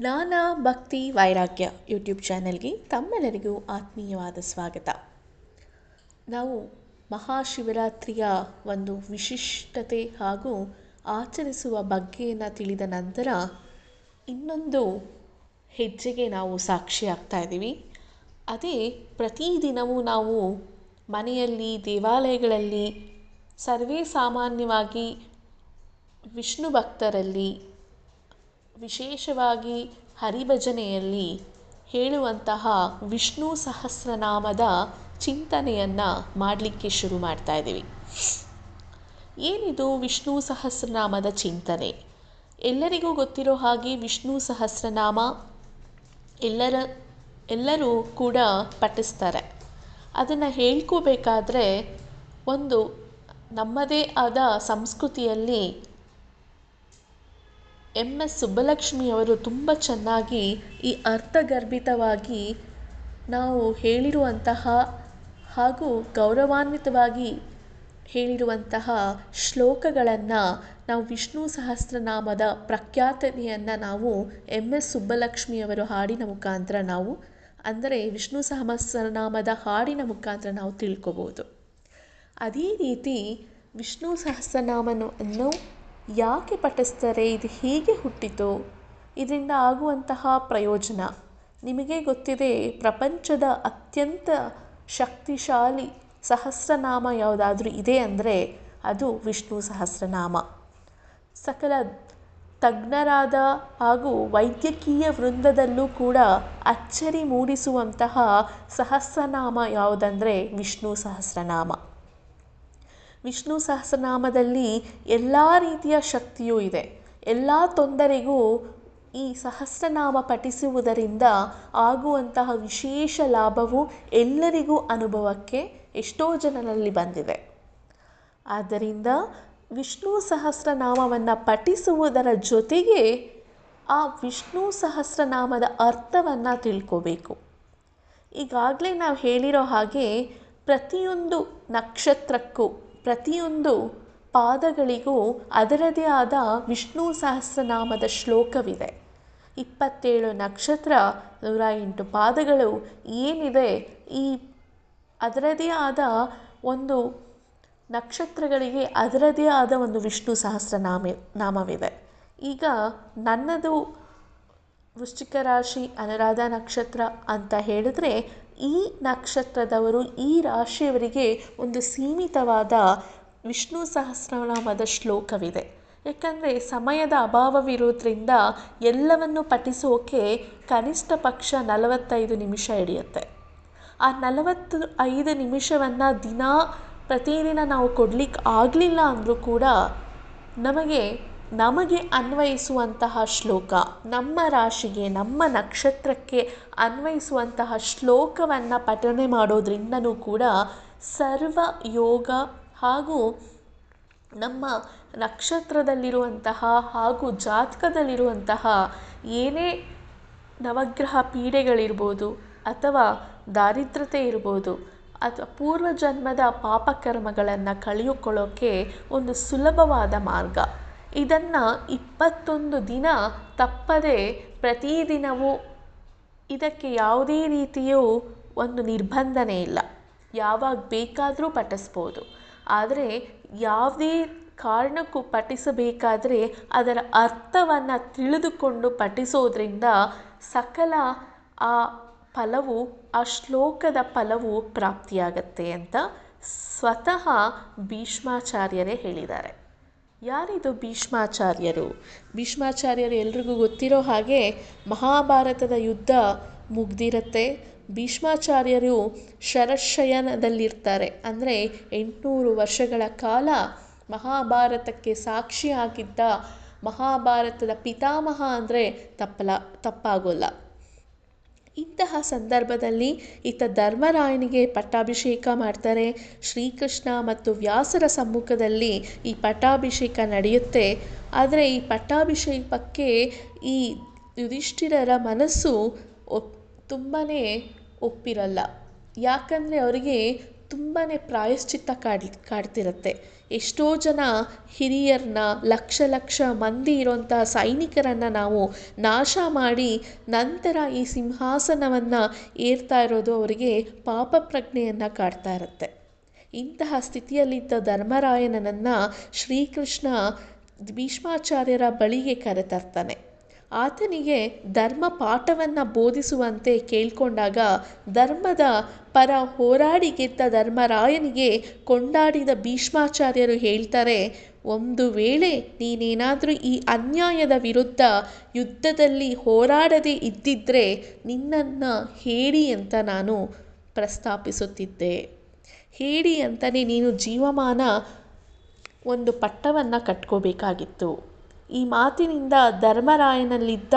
ಜ್ಞಾನ ಭಕ್ತಿ ವೈರಾಗ್ಯ ಯೂಟ್ಯೂಬ್ ಚಾನೆಲ್ಗೆ ತಮ್ಮೆಲ್ಲರಿಗೂ ಆತ್ಮೀಯವಾದ ಸ್ವಾಗತ. ನಾವು ಮಹಾಶಿವರಾತ್ರಿಯ ಒಂದು ವಿಶಿಷ್ಟತೆ ಹಾಗೂ ಆಚರಿಸುವ ಬಗ್ಗೆಯನ್ನು ತಿಳಿದ ನಂತರ ಇನ್ನೊಂದು ಹೆಜ್ಜೆಗೆ ನಾವು ಸಾಕ್ಷಿಯಾಗ್ತಾ ಇದ್ದೀವಿ. ಅದೇ ಪ್ರತಿದಿನವೂ ನಾವು ಮನೆಯಲ್ಲಿ, ದೇವಾಲಯಗಳಲ್ಲಿ, ಸರ್ವೇ ಸಾಮಾನ್ಯವಾಗಿ ವಿಷ್ಣು ಭಕ್ತರಲ್ಲಿ ವಿಶೇಷವಾಗಿ ಹರಿಭಜನೆಯಲ್ಲಿ ಹೇಳುವಂತಹ ವಿಷ್ಣು ಸಹಸ್ರನಾಮದ ಚಿಂತನೆಯನ್ನು ಮಾಡಲಿಕ್ಕೆ ಶುರು ಮಾಡ್ತಾ ಇದ್ದೀವಿ. ಏನಿದು ವಿಷ್ಣು ಸಹಸ್ರನಾಮದ ಚಿಂತನೆ? ಎಲ್ಲರಿಗೂ ಗೊತ್ತಿರೋ ಹಾಗೆ ವಿಷ್ಣು ಸಹಸ್ರನಾಮ ಎಲ್ಲರ, ಎಲ್ಲರೂ ಕೂಡ ಪಠಿಸ್ತಾರೆ. ಅದನ್ನು ಹೇಳ್ಕೋಬೇಕಾದ್ರೆ ಒಂದು ನಮ್ಮದೇ ಆದ ಸಂಸ್ಕೃತಿಯಲ್ಲಿ ಎಂ ಎಸ್ ಸುಬ್ಬಲಕ್ಷ್ಮಿಯವರು ತುಂಬ ಚೆನ್ನಾಗಿ ಈ ಅರ್ಥಗರ್ಭಿತವಾಗಿ ನಾವು ಹೇಳಿರುವಂತಹ ಹಾಗೂ ಗೌರವಾನ್ವಿತವಾಗಿ ಹೇಳಿರುವಂತಹ ಶ್ಲೋಕಗಳನ್ನು ನಾವು ವಿಷ್ಣು ಸಹಸ್ರನಾಮದ ಪ್ರಖ್ಯಾತನೆಯನ್ನು ನಾವು ಎಂ ಎಸ್ ಸುಬ್ಬಲಕ್ಷ್ಮಿಯವರು ಹಾಡಿನ ಮುಖಾಂತರ ನಾವು, ಅಂದರೆ ವಿಷ್ಣು ಸಹಸ್ರನಾಮದ ಹಾಡಿನ ಮುಖಾಂತರ ನಾವು ತಿಳ್ಕೊಬೋದು. ಅದೇ ರೀತಿ ವಿಷ್ಣು ಸಹಸ್ರನಾಮವನ್ನು ಯಾಕೆ ಪಠಿಸ್ತಾರೆ? ಇದು ಹೀಗೆ ಹುಟ್ಟಿತು? ಇದರಿಂದ ಆಗುವಂತಹ ಪ್ರಯೋಜನ? ನಿಮಗೆ ಗೊತ್ತಿದೆ, ಪ್ರಪಂಚದ ಅತ್ಯಂತ ಶಕ್ತಿಶಾಲಿ ಸಹಸ್ರನಾಮ ಯಾವುದಾದ್ರೂ ಇದೆ ಅಂದರೆ ಅದು ವಿಷ್ಣು ಸಹಸ್ರನಾಮ. ಸಕಲ ತಜ್ಞರಾದ ಹಾಗೂ ವೈದ್ಯಕೀಯ ವೃಂದದಲ್ಲೂ ಕೂಡ ಅಚ್ಚರಿ ಮೂಡಿಸುವಂತಹ ಸಹಸ್ರನಾಮ ಯಾವುದಂದರೆ ವಿಷ್ಣು ಸಹಸ್ರನಾಮ. ವಿಷ್ಣು ಸಹಸ್ರನಾಮದಲ್ಲಿ ಎಲ್ಲ ರೀತಿಯ ಶಕ್ತಿಯೂ ಇದೆ. ಎಲ್ಲ ತೊಂದರೆಗೂ ಈ ಸಹಸ್ರನಾಮ ಪಠಿಸುವುದರಿಂದ ಆಗುವಂತಹ ವಿಶೇಷ ಲಾಭವು ಎಲ್ಲರಿಗೂ ಅನುಭವಕ್ಕೆ ಎಷ್ಟೋ ಜನರಲ್ಲಿ ಬಂದಿದೆ. ಆದ್ದರಿಂದ ವಿಷ್ಣು ಸಹಸ್ರನಾಮವನ್ನು ಪಠಿಸುವುದರ ಜೊತೆಗೆ ಆ ವಿಷ್ಣು ಸಹಸ್ರನಾಮದ ಅರ್ಥವನ್ನು ತಿಳ್ಕೋಬೇಕು. ಈಗಾಗಲೇ ನಾವು ಹೇಳಿರೋ ಹಾಗೆ ಪ್ರತಿಯೊಂದು ನಕ್ಷತ್ರಕ್ಕೂ ಪ್ರತಿಯೊಂದು ಪಾದಗಳಿಗೂ ಅದರದೇ ಆದ ವಿಷ್ಣು ಸಹಸ್ರನಾಮದ ಶ್ಲೋಕವಿದೆ. ಇಪ್ಪತ್ತೇಳು ನಕ್ಷತ್ರ ನೂರ ಎಂಟು ಪಾದಗಳು ಏನಿದೆ? ಈ ಅದರದೇ ಆದ ಒಂದು ನಕ್ಷತ್ರಗಳಿಗೆ ಅದರದೇ ಆದ ಒಂದು ವಿಷ್ಣು ಸಹಸ್ರನಾಮ, ನಾಮವಿದೆ. ಈಗ ನನ್ನದು ವೃಶ್ಚಿಕ ರಾಶಿ, ಅನುರಾಧ ನಕ್ಷತ್ರ ಅಂತ ಹೇಳಿದ್ರೆ ಈ ನಕ್ಷತ್ರದವರು ಈ ರಾಶಿಯವರಿಗೆ ಒಂದು ಸೀಮಿತವಾದ ವಿಷ್ಣು ಸಹಸ್ರನಾಮದ ಶ್ಲೋಕವಿದೆ. ಯಾಕಂದರೆ ಸಮಯದ ಅಭಾವವಿರೋದ್ರಿಂದ ಎಲ್ಲವನ್ನು ಪಠಿಸೋಕೆ ಕನಿಷ್ಠ ಪಕ್ಷ ನಲವತ್ತೈದು ನಿಮಿಷ ಹಿಡಿಯುತ್ತೆ. ಆ ನಲವತ್ತು ಐದು ನಿಮಿಷವನ್ನು ದಿನ ಪ್ರತಿದಿನ ನಾವು ಕೊಡ್ಲಿಕ್ಕೆ ಆಗಲಿಲ್ಲ ಅಂದರೂ ಕೂಡ ನಮಗೆ ನಮಗೆ ಅನ್ವಯಿಸುವಂತಹ ಶ್ಲೋಕ, ನಮ್ಮ ರಾಶಿಗೆ, ನಮ್ಮ ನಕ್ಷತ್ರಕ್ಕೆ ಅನ್ವಯಿಸುವಂತಹ ಶ್ಲೋಕವನ್ನು ಪಠನೆ ಮಾಡೋದ್ರಿಂದನೂ ಕೂಡ ಸರ್ವ ಯೋಗ ಹಾಗೂ ನಮ್ಮ ನಕ್ಷತ್ರದಲ್ಲಿರುವಂತಹ ಹಾಗೂ ಜಾತಕದಲ್ಲಿರುವಂತಹ ಏನೇ ನವಗ್ರಹ ಪೀಡೆಗಳಿರ್ಬೋದು ಅಥವಾ ದಾರಿದ್ರತೆ ಇರ್ಬೋದು ಅಥವಾ ಪೂರ್ವಜನ್ಮದ ಪಾಪಕರ್ಮಗಳನ್ನು ಕಳೆಯುಕೊಳ್ಳೋಕ್ಕೆ ಒಂದು ಸುಲಭವಾದ ಮಾರ್ಗ. ಇದನ್ನು ಇಪ್ಪತ್ತೊಂದು ದಿನ ತಪ್ಪದೆ ಪ್ರತಿದಿನವೂ ಇದಕ್ಕೆ ಯಾವುದೇ ರೀತಿಯೂ ಒಂದು ನಿರ್ಬಂಧನೆ ಇಲ್ಲ. ಯಾವಾಗ ಬೇಕಾದರೂ ಪಠಿಸ್ಬೋದು. ಆದರೆ ಯಾವುದೇ ಕಾರಣಕ್ಕೂ ಪಠಿಸಬೇಕಾದರೆ ಅದರ ಅರ್ಥವನ್ನು ತಿಳಿದುಕೊಂಡು ಪಠಿಸೋದ್ರಿಂದ ಸಕಲ ಆ ಫಲವು, ಆ ಶ್ಲೋಕದ ಫಲವು ಪ್ರಾಪ್ತಿಯಾಗತ್ತೆ ಅಂತ ಸ್ವತಃ ಭೀಷ್ಮಾಚಾರ್ಯರೇ ಹೇಳಿದ್ದಾರೆ. ಯಾರಿದು ಭೀಷ್ಮಾಚಾರ್ಯರು? ಭೀಷ್ಮಾಚಾರ್ಯರು ಎಲ್ರಿಗೂ ಗೊತ್ತಿರೋ ಹಾಗೆ ಮಹಾಭಾರತದ ಯುದ್ಧ ಮುಗಿದಿರತ್ತೆ. ಭೀಷ್ಮಾಚಾರ್ಯರು ಶರಶಯನದಲ್ಲಿರ್ತಾರೆ. ಅಂದರೆ ಎಂಟುನೂರು ವರ್ಷಗಳ ಕಾಲ ಮಹಾಭಾರತಕ್ಕೆ ಸಾಕ್ಷಿ ಆಗಿದ್ದ ಮಹಾಭಾರತದ ಪಿತಾಮಹ ಅಂದರೆ ತಪ್ಪಲ, ತಪ್ಪಾಗೋಲ್ಲ. ಇಂತಹ ಸಂದರ್ಭದಲ್ಲಿ ಈತ ಧರ್ಮರಾಯನಿಗೆ ಪಟ್ಟಾಭಿಷೇಕ ಮಾಡ್ತಾರೆ. ಶ್ರೀಕೃಷ್ಣ ಮತ್ತು ವ್ಯಾಸರ ಸಮ್ಮುಖದಲ್ಲಿ ಈ ಪಟ್ಟಾಭಿಷೇಕ ನಡೆಯುತ್ತೆ. ಆದರೆ ಈ ಪಟ್ಟಾಭಿಷೇಕಕ್ಕೆ ಈ ಯುಧಿಷ್ಠಿರರ ಮನಸ್ಸು ಒಪ್ ತುಂಬಾ ಒಪ್ಪಿರಲ್ಲ. ಯಾಕಂದರೆ ಅವರಿಗೆ ತುಂಬಾ ಪ್ರಾಯಶ್ಚಿತ್ತ ಕಾಡ್, ಕಾಡ್ತಿರುತ್ತೆ. ಎಷ್ಟೋ ಜನ ಹಿರಿಯರನ್ನ ಲಕ್ಷ ಲಕ್ಷ ಮಂದಿ ಇರೋಂಥ ಸೈನಿಕರನ್ನು ನಾವು ನಾಶ ಮಾಡಿ ನಂತರ ಈ ಸಿಂಹಾಸನವನ್ನು ಏರ್ತಾ ಇರೋದು ಅವರಿಗೆ ಪಾಪ ಪ್ರಜ್ಞೆಯನ್ನು ಕಾಡ್ತಾ ಇರುತ್ತೆ. ಇಂತಹ ಸ್ಥಿತಿಯಲ್ಲಿದ್ದ ಧರ್ಮರಾಯನನ್ನು ಶ್ರೀಕೃಷ್ಣ ಭೀಷ್ಮಾಚಾರ್ಯರ ಬಳಿಗೆ ಕರೆತರ್ತಾನೆ. ಆತನಿಗೆ ಧರ್ಮ ಪಾಠವನ್ನು ಬೋಧಿಸುವಂತೆ ಕೇಳಿಕೊಂಡಾಗ ಧರ್ಮದ ಪರ ಹೋರಾಡಿ ಗೆದ್ದ ಧರ್ಮರಾಯನಿಗೆ ಕೊಂಡಾಡಿದ ಭೀಷ್ಮಾಚಾರ್ಯರು ಹೇಳ್ತಾರೆ, ಒಂದು ವೇಳೆ ನೀನೇನಾದರೂ ಈ ಅನ್ಯಾಯದ ವಿರುದ್ಧ ಯುದ್ಧದಲ್ಲಿ ಹೋರಾಡದೇ ಇದ್ದಿದ್ದರೆ ನಿನ್ನನ್ನು ಹೇಳಿ ಅಂತ ನಾನು ಪ್ರಸ್ತಾಪಿಸುತ್ತಿದ್ದೆ. ಹೇಳಿ ಅಂತಲೇ ನೀನು ಜೀವಮಾನ ಒಂದು ಪಟ್ಟವನ್ನು ಕಟ್ಕೋಬೇಕಾಗಿತ್ತು. ಈ ಮಾತಿನಿಂದ ಧರ್ಮರಾಯನಲ್ಲಿದ್ದ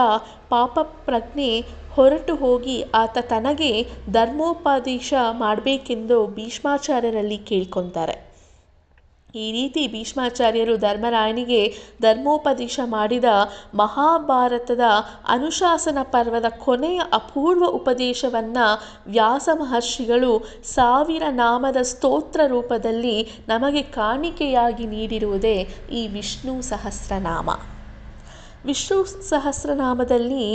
ಪಾಪ ಪ್ರಜ್ಞೆ ಹೊರಟು ಹೋಗಿ ಆತ ತನಗೆ ಧರ್ಮೋಪದೇಶ ಮಾಡಬೇಕೆಂದು ಭೀಷ್ಮಾಚಾರ್ಯರಲ್ಲಿ ಕೇಳ್ಕೊತಾರೆ. ಈ ರೀತಿ ಭೀಷ್ಮಾಚಾರ್ಯರು ಧರ್ಮರಾಯನಿಗೆ ಧರ್ಮೋಪದೇಶ ಮಾಡಿದ ಮಹಾಭಾರತದ ಅನುಶಾಸನ ಪರ್ವದ ಕೊನೆಯ ಅಪೂರ್ವ ಉಪದೇಶವನ್ನು ವ್ಯಾಸ ಮಹರ್ಷಿಗಳು ಸಾವಿರ ನಾಮದ ಸ್ತೋತ್ರ ರೂಪದಲ್ಲಿ ನಮಗೆ ಕಾಣಿಕೆಯಾಗಿ ನೀಡಿರುವುದೇ ಈ ವಿಷ್ಣು ಸಹಸ್ರನಾಮ. ವಿಷ್ಣು ಸಹಸ್ರನಾಮದಲ್ಲಿ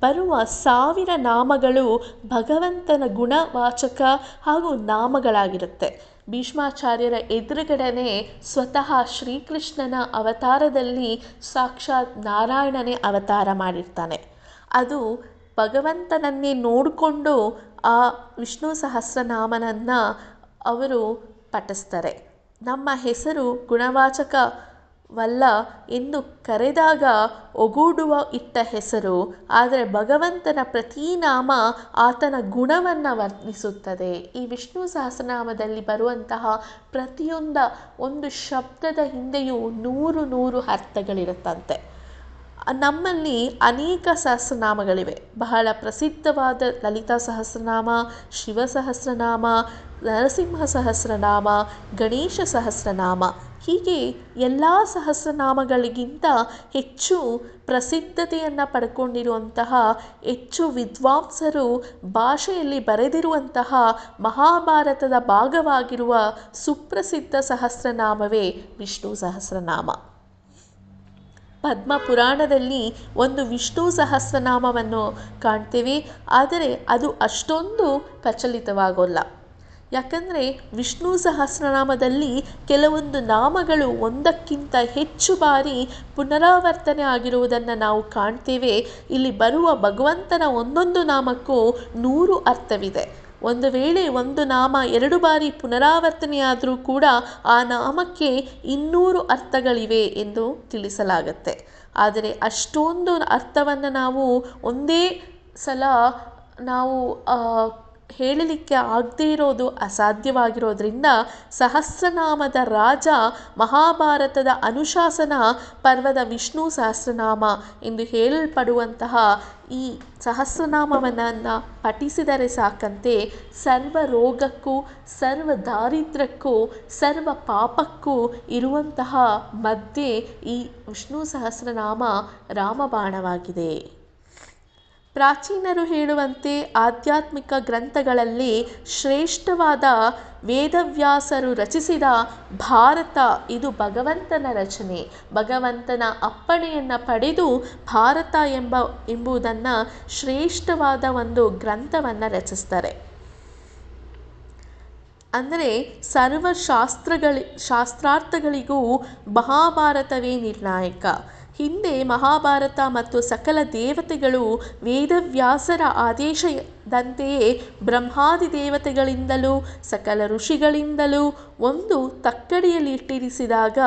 ಬರುವ ಸಾವಿರ ನಾಮಗಳು ಭಗವಂತನ ಗುಣವಾಚಕ ಹಾಗೂ ನಾಮಗಳಾಗಿರುತ್ತೆ. ಭೀಷ್ಮಾಚಾರ್ಯರ ಎದುರುಗಡೆನೆ ಸ್ವತಃ ಶ್ರೀಕೃಷ್ಣನ ಅವತಾರದಲ್ಲಿ ಸಾಕ್ಷಾತ್ ನಾರಾಯಣನೇ ಅವತಾರ ಮಾಡಿರ್ತಾನೆ. ಅದು ಭಗವಂತನನ್ನೇ ನೋಡಿಕೊಂಡು ಆ ವಿಷ್ಣು ಸಹಸ್ರನಾಮನನ್ನು ಅವರು ಪಠಿಸ್ತಾರೆ. ನಮ್ಮ ಹೆಸರು ಗುಣವಾಚಕವಲ್ಲ ಎಂದು ಕರೆದಾಗ ಒಗೂಡುವ ಇಟ್ಟ ಹೆಸರು, ಆದರೆ ಭಗವಂತನ ಪ್ರತಿ ನಾಮ ಆತನ ಗುಣವನ್ನು ವರ್ಣಿಸುತ್ತದೆ. ಈ ವಿಷ್ಣು ಸಹಸ್ರನಾಮದಲ್ಲಿ ಬರುವಂತಹ ಪ್ರತಿಯೊಂದ ಒಂದು ಶಬ್ದದ ಹಿಂದೆಯೂ ನೂರು ನೂರು ಅರ್ಥಗಳಿರುತ್ತಂತೆ. ನಮ್ಮಲ್ಲಿ ಅನೇಕ ಸಹಸ್ರನಾಮಗಳಿವೆ. ಬಹಳ ಪ್ರಸಿದ್ಧವಾದ ಲಲಿತಾ ಸಹಸ್ರನಾಮ, ಶಿವ ಸಹಸ್ರನಾಮ, ನರಸಿಂಹ ಸಹಸ್ರನಾಮ, ಗಣೇಶ ಸಹಸ್ರನಾಮ ಹೀಗೆ ಎಲ್ಲ ಸಹಸ್ರನಾಮಗಳಿಗಿಂತ ಹೆಚ್ಚು ಪ್ರಸಿದ್ಧತೆಯನ್ನು ಪಡ್ಕೊಂಡಿರುವಂತಹ, ಹೆಚ್ಚು ವಿದ್ವಾಂಸರು ಭಾಷೆಯಲ್ಲಿ ಬರೆದಿರುವಂತಹ ಮಹಾಭಾರತದ ಭಾಗವಾಗಿರುವ ಸುಪ್ರಸಿದ್ಧ ಸಹಸ್ರನಾಮವೇ ವಿಷ್ಣು ಸಹಸ್ರನಾಮ. ಪದ್ಮ ಪುರಾಣದಲ್ಲಿ ಒಂದು ವಿಷ್ಣು ಸಹಸ್ರನಾಮವನ್ನು ಕಾಣ್ತೀವಿ, ಆದರೆ ಅದು ಅಷ್ಟೊಂದು ಪ್ರಚಲಿತವಾಗೋಲ್ಲ. ಯಾಕಂದರೆ ವಿಷ್ಣು ಸಹಸ್ರನಾಮದಲ್ಲಿ ಕೆಲವೊಂದು ನಾಮಗಳು ಒಂದಕ್ಕಿಂತ ಹೆಚ್ಚು ಬಾರಿ ಪುನರಾವರ್ತನೆ ಆಗಿರುವುದನ್ನು ನಾವು ಕಾಣ್ತೇವೆ. ಇಲ್ಲಿ ಬರುವ ಭಗವಂತನ ಒಂದೊಂದು ನಾಮಕ್ಕೂ ನೂರು ಅರ್ಥವಿದೆ. ಒಂದು ವೇಳೆ ಒಂದು ನಾಮ ಎರಡು ಬಾರಿ ಪುನರಾವರ್ತನೆಯಾದರೂ ಕೂಡ ಆ ನಾಮಕ್ಕೆ ಇನ್ನೂರು ಅರ್ಥಗಳಿವೆ ಎಂದು ತಿಳಿಸಲಾಗುತ್ತೆ. ಆದರೆ ಅಷ್ಟೊಂದು ಅರ್ಥವನ್ನು ನಾವು ಒಂದೇ ಸಲ ನಾವು ಹೇಳಲಿಕ್ಕೆ ಆಗದೇ ಇರೋದು ಅಸಾಧ್ಯವಾಗಿರೋದ್ರಿಂದ ಸಹಸ್ರನಾಮದ ರಾಜ ಮಹಾಭಾರತದ ಅನುಶಾಸನ ಪರ್ವದ ವಿಷ್ಣು ಸಹಸ್ರನಾಮ ಎಂದು ಹೇಳಲ್ಪಡುವಂತಹ ಈ ಸಹಸ್ರನಾಮವನ್ನು ಪಠಿಸಿದರೆ ಸಾಕಂತೆ ಸರ್ವ ರೋಗಕ್ಕೂ, ಸರ್ವ ದಾರಿದ್ರ್ಯಕ್ಕೂ, ಸರ್ವ ಪಾಪಕ್ಕೂ ಇರುವಂತಹ ಮಧ್ಯೆ ಈ ವಿಷ್ಣು ಸಹಸ್ರನಾಮ ರಾಮಬಾಣವಾಗಿದೆ. ಪ್ರಾಚೀನರು ಹೇಳುವಂತೆ ಆಧ್ಯಾತ್ಮಿಕ ಗ್ರಂಥಗಳಲ್ಲಿ ಶ್ರೇಷ್ಠವಾದ ವೇದವ್ಯಾಸರು ರಚಿಸಿದ ಭಾರತ, ಇದು ಭಗವಂತನ ರಚನೆ. ಭಗವಂತನ ಅಪ್ಪಣೆಯನ್ನು ಪಡೆದು ಭಾರತ ಎಂಬ, ಎಂಬುದನ್ನು ಶ್ರೇಷ್ಠವಾದ ಒಂದು ಗ್ರಂಥವನ್ನು ರಚಿಸ್ತಾರೆ. ಅಂದರೆ ಸರ್ವ ಶಾಸ್ತ್ರಗಳಿ ಶಾಸ್ತ್ರಾರ್ಥಗಳಿಗೂ ಮಹಾಭಾರತವೇ ನಿರ್ಣಾಯಕ. ಹಿಂದೆ ಮಹಾಭಾರತ ಮತ್ತು ಸಕಲ ದೇವತೆಗಳು ವೇದವ್ಯಾಸರ ಆದೇಶದಂತೆಯೇ ಬ್ರಹ್ಮಾದಿ ದೇವತೆಗಳಿಂದಲೂ ಸಕಲ ಋಷಿಗಳಿಂದಲೂ ಒಂದು ತಕ್ಕಡಿಯಲ್ಲಿಟ್ಟಿರಿಸಿದಾಗ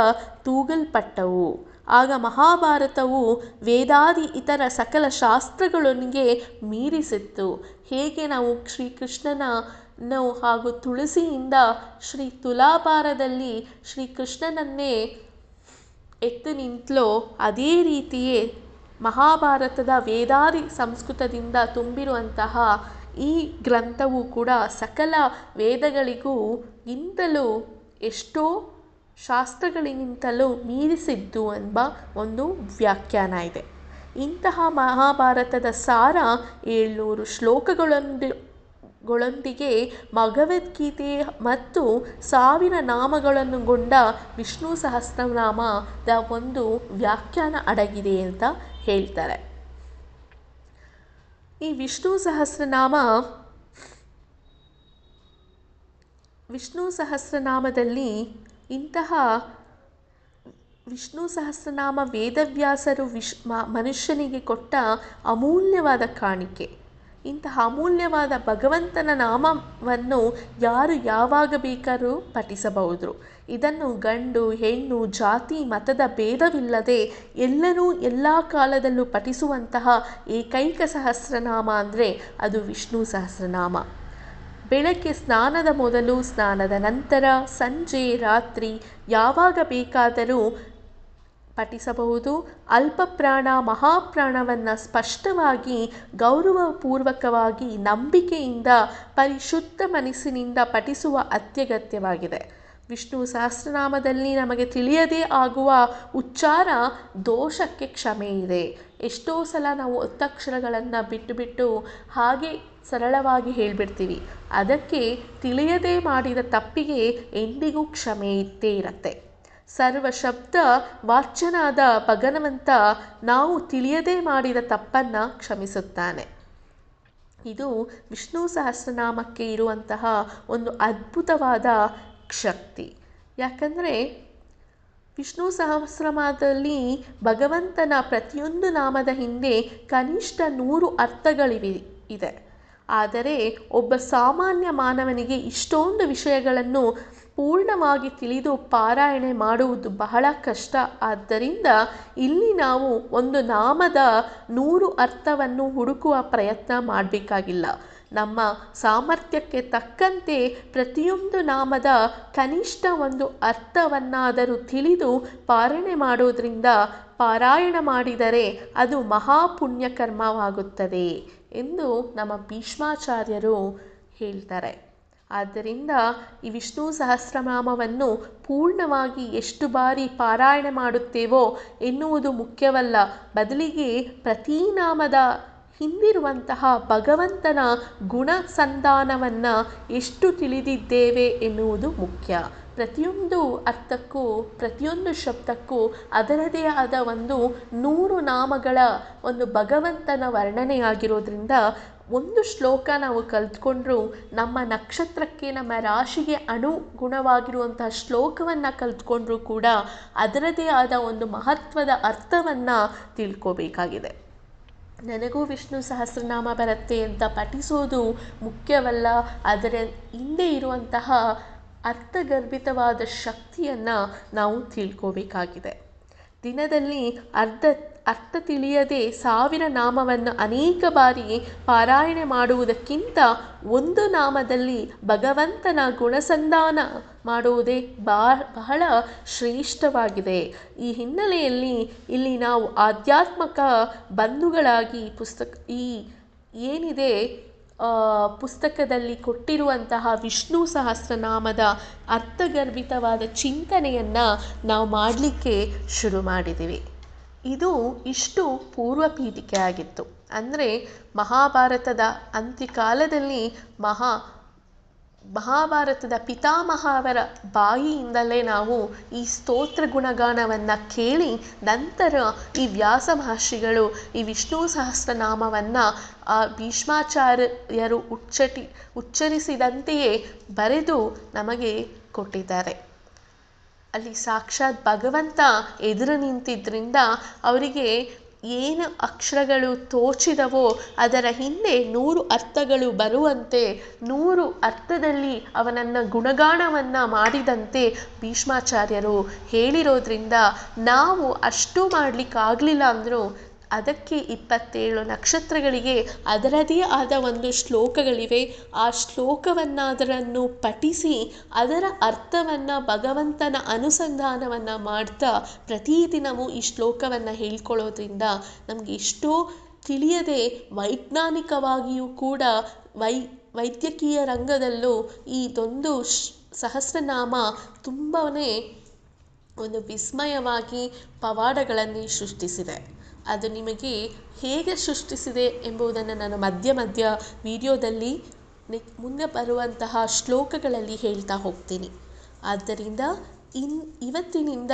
ತೂಗಲ್ಪಟ್ಟವು. ಆಗ ಮಹಾಭಾರತವು ವೇದಾದಿ ಇತರ ಸಕಲ ಶಾಸ್ತ್ರಗಳೊಂದಿಗೆ ಮೀರಿಸಿತ್ತು. ಹೇಗೆ ನಾವು ಶ್ರೀಕೃಷ್ಣನ ಹಾಗೂ ತುಳಸಿಯಿಂದ ಶ್ರೀ ತುಲಾಭಾರದಲ್ಲಿ ಶ್ರೀಕೃಷ್ಣನನ್ನೇ ಎತ್ತು ನಿಂತಲೋ ಅದೇ ರೀತಿಯೇ ಮಹಾಭಾರತದ ವೇದಾದಿ ಸಂಸ್ಕೃತದಿಂದ ತುಂಬಿರುವಂತಹ ಈ ಗ್ರಂಥವು ಕೂಡ ಸಕಲ ವೇದಗಳಿಗೂ ಇಂತಲೂ ಎಷ್ಟೋ ಶಾಸ್ತ್ರಗಳಿಗಿಂತಲೂ ಮೀರಿಸಿದ್ದು ಎಂಬ ಒಂದು ವ್ಯಾಖ್ಯಾನ ಇದೆ. ಇಂತಹ ಮಹಾಭಾರತದ ಸಾರ ಏಳ್ನೂರು ಶ್ಲೋಕಗಳೊಂದು ಗಳೊಂದಿಗೆ ಭಗವದ್ಗೀತೆ ಮತ್ತು ಸಾವಿರ ನಾಮಗಳನ್ನುಗೊಂಡ ವಿಷ್ಣು ಸಹಸ್ರನಾಮದ ಒಂದು ವ್ಯಾಖ್ಯಾನ ಅಡಗಿದೆ ಅಂತ ಹೇಳ್ತಾರೆ. ಈ ವಿಷ್ಣು ಸಹಸ್ರನಾಮ ವಿಷ್ಣು ಸಹಸ್ರನಾಮದಲ್ಲಿ ಇಂತಹ ವಿಷ್ಣು ಸಹಸ್ರನಾಮ ವೇದವ್ಯಾಸರು ವಿಶ್ ಮನುಷ್ಯನಿಗೆ ಕೊಟ್ಟ ಅಮೂಲ್ಯವಾದ ಕಾಣಿಕೆ. ಇಂತಹ ಅಮೂಲ್ಯವಾದ ಭಗವಂತನ ನಾಮವನ್ನು ಯಾರು ಯಾವಾಗ ಬೇಕಾದರೂ ಪಠಿಸಬಹುದು. ಇದನ್ನು ಗಂಡು, ಹೆಣ್ಣು, ಜಾತಿ, ಮತದ ಭೇದವಿಲ್ಲದೆ ಎಲ್ಲರೂ ಎಲ್ಲ ಕಾಲದಲ್ಲೂ ಪಠಿಸುವಂತಹ ಏಕೈಕ ಸಹಸ್ರನಾಮ ಅಂದರೆ ಅದು ವಿಷ್ಣು ಸಹಸ್ರನಾಮ. ಬೆಳಗ್ಗೆ ಸ್ನಾನದ ಮೊದಲು, ಸ್ನಾನದ ನಂತರ, ಸಂಜೆ, ರಾತ್ರಿ ಯಾವಾಗ ಬೇಕಾದರೂ ಪಠಿಸಬಹುದು. ಅಲ್ಪಪ್ರಾಣ, ಮಹಾಪ್ರಾಣವನ್ನು ಸ್ಪಷ್ಟವಾಗಿ, ಗೌರವಪೂರ್ವಕವಾಗಿ, ನಂಬಿಕೆಯಿಂದ, ಪರಿಶುದ್ಧ ಮನಸ್ಸಿನಿಂದ ಪಠಿಸುವ ಅತ್ಯಗತ್ಯವಾಗಿದೆ. ವಿಷ್ಣು ಸಹಸ್ರನಾಮದಲ್ಲಿ ನಮಗೆ ತಿಳಿಯದೇ ಆಗುವ ಉಚ್ಚಾರ ದೋಷಕ್ಕೆ ಕ್ಷಮೆ ಇದೆ. ಎಷ್ಟೋ ಸಲ ನಾವು ಒತ್ತಕ್ಷರಗಳನ್ನು ಬಿಟ್ಟು ಬಿಟ್ಟು ಹಾಗೆ ಸರಳವಾಗಿ ಹೇಳಿಬಿಡ್ತೀವಿ. ಅದಕ್ಕೆ ತಿಳಿಯದೇ ಮಾಡಿದ ತಪ್ಪಿಗೆ ಎಂದಿಗೂ ಕ್ಷಮೆ ಇದ್ದೇ ಇರತ್ತೆ. ಸರ್ವ ಶಬ್ದ ವಾಚ್ಯನಾದ ಭಗನವಂತ ನಾವು ತಿಳಿಯದೇ ಮಾಡಿದ ತಪ್ಪನ್ನು ಕ್ಷಮಿಸುತ್ತಾನೆ. ಇದು ವಿಷ್ಣು ಸಹಸ್ರನಾಮಕ್ಕೆ ಇರುವಂತಹ ಒಂದು ಅದ್ಭುತವಾದ ಶಕ್ತಿ. ಯಾಕಂದರೆ ವಿಷ್ಣು ಸಹಸ್ರನಾಮದಲ್ಲಿ ಭಗವಂತನ ಪ್ರತಿಯೊಂದು ನಾಮದ ಹಿಂದೆ ಕನಿಷ್ಠ ನೂರು ಅರ್ಥಗಳಿವೆ, ಇದೆ. ಆದರೆ ಒಬ್ಬ ಸಾಮಾನ್ಯ ಮಾನವನಿಗೆ ಇಷ್ಟೊಂದು ವಿಷಯಗಳನ್ನು ಪೂರ್ಣವಾಗಿ ತಿಳಿದು ಪಾರಾಯಣೆ ಮಾಡುವುದು ಬಹಳ ಕಷ್ಟ. ಆದ್ದರಿಂದ ಇಲ್ಲಿ ನಾವು ಒಂದು ನಾಮದ ನೂರು ಅರ್ಥವನ್ನು ಹುಡುಕುವ ಪ್ರಯತ್ನ ಮಾಡಬೇಕಾಗಿಲ್ಲ. ನಮ್ಮ ಸಾಮರ್ಥ್ಯಕ್ಕೆ ತಕ್ಕಂತೆ ಪ್ರತಿಯೊಂದು ನಾಮದ ಕನಿಷ್ಠ ಒಂದು ಅರ್ಥವನ್ನಾದರೂ ತಿಳಿದು ಪಾರಣೆ ಮಾಡೋದರಿಂದ ಪಾರಾಯಣ ಮಾಡಿದರೆ ಅದು ಮಹಾಪುಣ್ಯಕರ್ಮವಾಗುತ್ತದೆ ಎಂದು ನಮ್ಮ ಭೀಷ್ಮಾಚಾರ್ಯರು ಹೇಳ್ತಾರೆ. ಆದ್ದರಿಂದ ಈ ವಿಷ್ಣು ಸಹಸ್ರನಾಮವನ್ನು ಪೂರ್ಣವಾಗಿ ಎಷ್ಟು ಬಾರಿ ಪಾರಾಯಣ ಮಾಡುತ್ತೇವೋ ಎನ್ನುವುದು ಮುಖ್ಯವಲ್ಲ. ಬದಲಿಗೆ ಪ್ರತಿ ನಾಮದ ಹಿಂದಿರುವಂತಹ ಭಗವಂತನ ಗುಣ ಸಂಧಾನವನ್ನು ಎಷ್ಟು ತಿಳಿದಿದ್ದೇವೆ ಎನ್ನುವುದು ಮುಖ್ಯ. ಪ್ರತಿಯೊಂದು ಅರ್ಥಕ್ಕೂ, ಪ್ರತಿಯೊಂದು ಶಬ್ದಕ್ಕೂ ಅದರದೇ ಆದ ಒಂದು ನೂರು ನಾಮಗಳ ಒಂದು ಭಗವಂತನ ವರ್ಣನೆಯಾಗಿರೋದ್ರಿಂದ ಒಂದು ಶ್ಲೋಕ ನಾವು ಕಲ್ತ್ಕೊಂಡ್ರೂ ನಮ್ಮ ನಕ್ಷತ್ರಕ್ಕೆ ನಮ್ಮ ರಾಶಿಗೆ ಅನುಗುಣವಾಗಿರುವಂತಹ ಶ್ಲೋಕವನ್ನು ಕಲ್ತ್ಕೊಂಡ್ರೂ ಕೂಡ ಅದರದೇ ಆದ ಒಂದು ಮಹತ್ವದ ಅರ್ಥವನ್ನು ತಿಳ್ಕೋಬೇಕಾಗಿದೆ. ನನಗೂ ವಿಷ್ಣು ಸಹಸ್ರನಾಮ ಬರುತ್ತೆ ಅಂತ ಪಠಿಸೋದು ಮುಖ್ಯವಲ್ಲ ಅದರ ಹಿಂದೆ ಇರುವಂತಹ ಅರ್ಥಗರ್ಭಿತವಾದ ಶಕ್ತಿಯನ್ನು ನಾವು ತಿಳ್ಕೋಬೇಕಾಗಿದೆ. ದಿನದಲ್ಲಿ ಅರ್ಧ, ಅರ್ಥ ತಿಳಿಯದೆ ಸಾವಿರ ನಾಮವನ್ನು ಅನೇಕ ಬಾರಿ ಪಾರಾಯಣೆ ಮಾಡುವುದಕ್ಕಿಂತ ಒಂದು ನಾಮದಲ್ಲಿ ಭಗವಂತನ ಗುಣಸಂಧಾನ ಮಾಡುವುದೇ ಬಾ, ಬಹಳ ಶ್ರೇಷ್ಠವಾಗಿದೆ. ಈ ಹಿನ್ನೆಲೆಯಲ್ಲಿ ಇಲ್ಲಿ ನಾವು ಆಧ್ಯಾತ್ಮಕ ಬಂಧುಗಳಾಗಿ ಪುಸ್ತಕ, ಈ ಏನಿದೆ ಪುಸ್ತಕದಲ್ಲಿ ಕೊಟ್ಟಿರುವಂತಹ ವಿಷ್ಣು ಸಹಸ್ರನಾಮದ ಅರ್ಥಗರ್ಭಿತವಾದ ಚಿಂತನೆಯನ್ನು ನಾವು ಮಾಡಲಿಕ್ಕೆ ಶುರು ಮಾಡಿದ್ದೀವಿ ಇದು ಇಷ್ಟು ಪೂರ್ವ ಪೀಠಿಕೆ ಆಗಿತ್ತು. ಅಂದರೆ ಮಹಾಭಾರತದ ಅಂತ್ಯಕಾಲದಲ್ಲಿ ಮಹಾ ಮಹಾಭಾರತದ ಪಿತಾಮಹಾವರ ಬಾಯಿಯಿಂದಲೇ ನಾವು ಈ ಸ್ತೋತ್ರ ಗುಣಗಾನವನ್ನು ಕೇಳಿ ನಂತರ ಈ ವ್ಯಾಸ ಮಹರ್ಷಿಗಳು ಈ ವಿಷ್ಣು ಸಹಸ್ರನಾಮವನ್ನು ಭೀಷ್ಮಾಚಾರ್ಯರು ಉಚ್ಚಟಿ, ಉಚ್ಚರಿಸಿದಂತೆಯೇ ಬರೆದು ನಮಗೆ ಕೊಟ್ಟಿದ್ದಾರೆ. ಅಲ್ಲಿ ಸಾಕ್ಷಾತ್ ಭಗವಂತ ಎದುರು ನಿಂತಿದ್ದರಿಂದ ಅವರಿಗೆ ಏನು ಅಕ್ಷರಗಳು ತೋಚಿದವೋ ಅದರ ಹಿಂದೆ ನೂರು ಅರ್ಥಗಳು ಬರುವಂತೆ, ನೂರು ಅರ್ಥದಲ್ಲಿ ಅವನನ್ನ ಗುಣಗಾನವನ್ನ ಮಾಡಿದಂತೆ ಭೀಷ್ಮಾಚಾರ್ಯರು ಹೇಳಿರೋದ್ರಿಂದ ನಾವು ಅಷ್ಟು ಮಾಡಲಿಕ್ಕಾಗಲಿಲ್ಲ ಅಂದರೂ ಅದಕ್ಕೆ ಇಪ್ಪತ್ತೇಳು ನಕ್ಷತ್ರಗಳಿಗೆ ಅದರದೇ ಆದ ಒಂದು ಶ್ಲೋಕಗಳಿವೆ. ಆ ಶ್ಲೋಕವನ್ನಾದರನ್ನು ಪಠಿಸಿ ಅದರ ಅರ್ಥವನ್ನು ಭಗವಂತನ ಅನುಸಂಧಾನವನ್ನು ಮಾಡ್ತಾ ಪ್ರತಿದಿನವೂ ಈ ಶ್ಲೋಕವನ್ನು ಹೇಳ್ಕೊಳ್ಳೋದ್ರಿಂದ ನಮಗೆ ಎಷ್ಟೋ ತಿಳಿಯದೆ ವೈಜ್ಞಾನಿಕವಾಗಿಯೂ ಕೂಡ ವೈ ವೈದ್ಯಕೀಯ ರಂಗದಲ್ಲೂ ಇದೊಂದು ಸಹಸ್ರನಾಮ ತುಂಬಾ ಒಂದು ವಿಸ್ಮಯವಾಗಿ ಪವಾಡಗಳನ್ನು ಸೃಷ್ಟಿಸಿದೆ. ಅದು ನಿಮಗೆ ಹೇಗೆ ಸೃಷ್ಟಿಸಿದೆ ಎಂಬುದನ್ನು ನಾನು ಮಧ್ಯ ಮಧ್ಯ ವಿಡಿಯೋದಲ್ಲಿ ಮುಂದೆ ಬರುವಂತಹ ಶ್ಲೋಕಗಳಲ್ಲಿ ಹೇಳ್ತಾ ಹೋಗ್ತೀನಿ. ಆದ್ದರಿಂದ ಇನ್ ಇವತ್ತಿನಿಂದ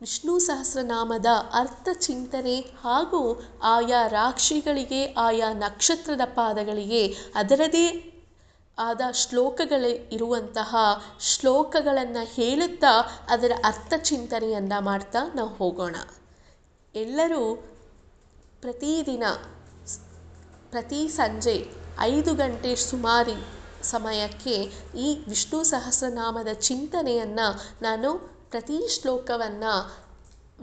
ವಿಷ್ಣು ಸಹಸ್ರನಾಮದ ಅರ್ಥ ಚಿಂತನೆ ಹಾಗೂ ಆಯಾ ರಾಕ್ಷಿಗಳಿಗೆ, ಆಯಾ ನಕ್ಷತ್ರದ ಪಾದಗಳಿಗೆ ಅದರದೇ ಆದ ಶ್ಲೋಕಗಳೇ ಇರುವಂತಹ ಶ್ಲೋಕಗಳನ್ನು ಹೇಳುತ್ತಾ ಅದರ ಅರ್ಥ ಚಿಂತನೆಯನ್ನು ಮಾಡ್ತಾ ನಾವು ಹೋಗೋಣ. ಎಲ್ಲರೂ ಪ್ರತಿದಿನ ಪ್ರತಿ ಸಂಜೆ ಐದು ಗಂಟೆ ಸುಮಾರಿ ಸಮಯಕ್ಕೆ ಈ ವಿಷ್ಣು ಸಹಸ್ರನಾಮದ ಚಿಂತನೆಯನ್ನು ನಾನು ಪ್ರತಿ ಶ್ಲೋಕವನ್ನು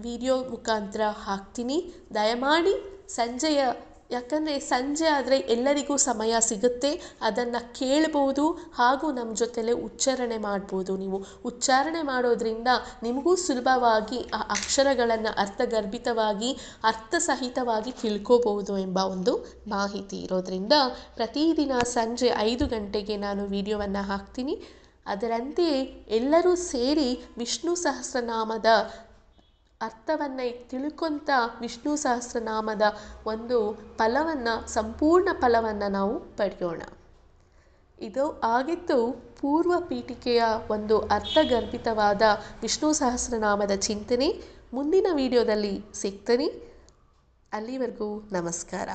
ವಿಡಿಯೋ ಮುಖಾಂತರ ಹಾಕ್ತೀನಿ. ದಯಮಾಡಿ ಸಂಜೆಯ ಯಾಕಂದರೆ ಸಂಜೆ ಆದರೆ ಎಲ್ಲರಿಗೂ ಸಮಯ ಸಿಗುತ್ತೆ, ಅದನ್ನು ಕೇಳ್ಬೋದು ಹಾಗೂ ನಮ್ಮ ಜೊತೆಲೇ ಉಚ್ಚಾರಣೆ ಮಾಡ್ಬೋದು ನೀವು. ಉಚ್ಚಾರಣೆ ಮಾಡೋದ್ರಿಂದ ನಿಮಗೂ ಸುಲಭವಾಗಿ ಆ ಅಕ್ಷರಗಳನ್ನು ಅರ್ಥಗರ್ಭಿತವಾಗಿ, ಅರ್ಥಸಹಿತವಾಗಿ ತಿಳ್ಕೋಬಹುದು ಎಂಬ ಒಂದು ಮಾಹಿತಿ ಇರೋದರಿಂದ ಪ್ರತಿದಿನ ಸಂಜೆ ಐದು ಗಂಟೆಗೆ ನಾನು ವಿಡಿಯೋವನ್ನು ಹಾಕ್ತೀನಿ. ಅದರಂತೆಯೇ ಎಲ್ಲರೂ ಸೇರಿ ವಿಷ್ಣು ಸಹಸ್ರನಾಮದ ಅರ್ಥವನ್ನು ತಿಳ್ಕೊತ ವಿಷ್ಣು ಸಹಸ್ರನಾಮದ ಒಂದು ಫಲವನ್ನು, ಸಂಪೂರ್ಣ ಫಲವನ್ನು ನಾವು ಪಡೆಯೋಣ. ಇದು ಆಗಿತ್ತು ಪೂರ್ವ ಪೀಠಿಕೆಯ ಒಂದು ಅರ್ಥಗರ್ಭಿತವಾದ ವಿಷ್ಣು ಸಹಸ್ರನಾಮದ ಚಿಂತನೆ. ಮುಂದಿನ ವಿಡಿಯೋದಲ್ಲಿ ಸಿಗ್ತೀನಿ. ಅಲ್ಲಿವರೆಗೂ ನಮಸ್ಕಾರ.